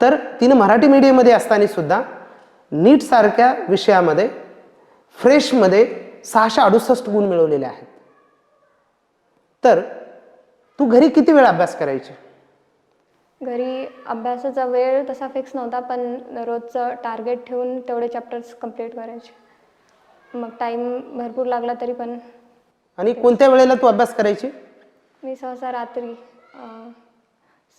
तर तिनं मराठी मीडियममध्ये असताना सुद्धा नीट सारख्या विषयामध्ये फ्रेशमध्ये सहाशे अडुसष्ट गुण मिळवलेले आहेत. तर तू घरी किती वेळ अभ्यास करायची? घरी अभ्यासाचा वेळ तसा फिक्स नव्हता पण रोजचं टार्गेट ठेवून तेवढे चॅप्टर्स कंप्लीट करायचे. मग टाईम भरपूर लागला तरी पण. आणि कोणत्या वेळेला तू अभ्यास करायची? मी सहसा रात्री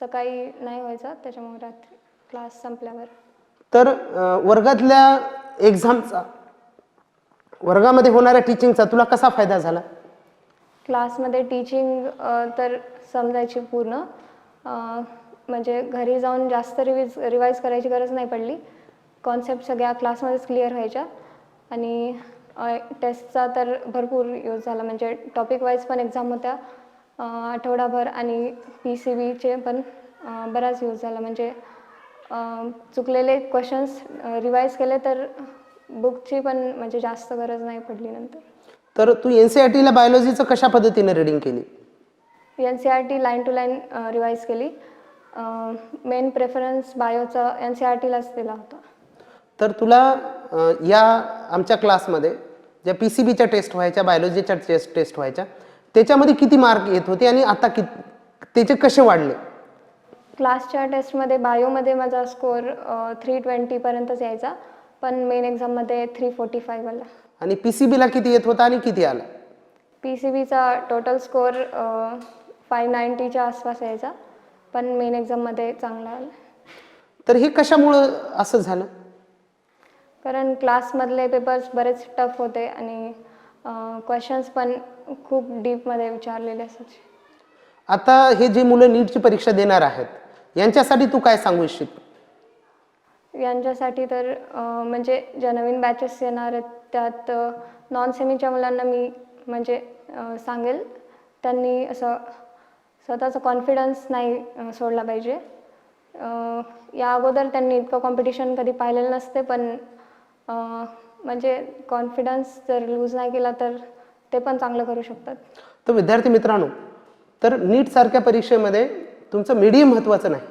सकाळी नाही व्हायचा त्याच्यामुळे रात्री. क्लास संपल्यावर. तर वर्गातल्या एक्झामचा वर्गामध्ये होणाऱ्या टीचिंगचा तुला कसा फायदा झाला? क्लासमध्ये टीचिंग तर समजायची पूर्ण. म्हणजे घरी जाऊन जास्त रिविज रिवाईज करायची गरज नाही पडली. कॉन्सेप्ट सगळ्या क्लासमध्येच क्लिअर व्हायच्या. आणि टेस्टचा तर भरपूर यूज झाला. म्हणजे टॉपिक वाईज पण एक्झाम होत्या. आठवडाभर आणि पी सी बीचे पण बराच यूज झाला. म्हणजे चुकलेले क्वेश्चन्स रिवाईज केले तर बुकची पण म्हणजे जास्त गरज नाही पडली नंतर. तर तू एन सी आर टीला बायोलॉजीचं कशा पद्धतीने रिडिंग केली? N C R T line to line revise केली. मेन प्रेफरन्स बायोचा एन सी आर टीलाच दिला होता. तर तुला या आमच्या क्लासमध्ये ज्या पी सी बीच्या टेस्ट व्हायच्या बायोलॉजीच्या टेस्ट टेस्ट व्हायच्या त्याच्यामध्ये किती मार्क येत होते आणि आता कि त्याचे कसे वाढले? क्लासच्या टेस्टमध्ये बायोमध्ये माझा स्कोअर थ्री ट्वेंटीपर्यंतच यायचा. पण मेन एक्झाममध्ये थ्री फोर्टी फाईव्ह आला. आणि पी सी बीला किती येत होता आणि किती आला? पी सी बीचा टोटल स्कोअर फाईव्ह नाईन्टीच्या आसपास यायचा. पण मेन एक्झाममध्ये चांगला आला. तर हे कशामुळं असं झालं? कारण क्लासमधले पेपर्स बरेच टफ होते आणि क्वेश्चन्स पण खूप डीपमध्ये विचारलेले असायचे. आता हे जे मुलं नीटची परीक्षा देणार आहेत यांच्यासाठी तू काय सांगू इच्छित यांच्यासाठी तर म्हणजे ज्या नवीन बॅचेस येणार आहेत त्यात नॉन सेमीच्या मुलांना मी म्हणजे सांगेल. त्यांनी असं स्वतःचा कॉन्फिडन्स नाही सोडला पाहिजे. या अगोदर त्यांनी इतकं कॉम्पिटिशन कधी पाहिलेलं नसते पण म्हणजे कॉन्फिडन्स जर लूज नाही केला तर ते पण चांगलं करू शकतात. तर विद्यार्थी मित्रांनो तर नीट सारख्या परीक्षेमध्ये तुमचं मीडियम महत्त्वाचं नाही.